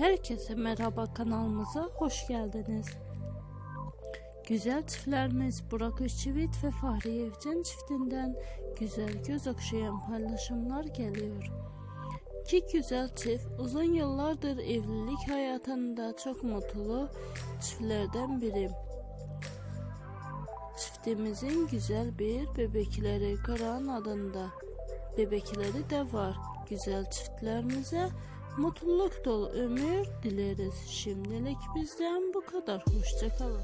Herkese merhaba kanalımıza hoş geldiniz. Güzel çiftlerimiz Burak Özçivit ve Fahri Evcen çiftinden güzel göz okşayan paylaşımlar geliyor. İki güzel çift uzun yıllardır evlilik hayatında çok mutlu çiftlerden biri. Çiftimizin güzel bir bebekleri Karan adında bebekleri de var. Güzel çiftlerimize mutluluk dolu ömür dileriz. Şimdilik bizden bu kadar. Hoşçakalın.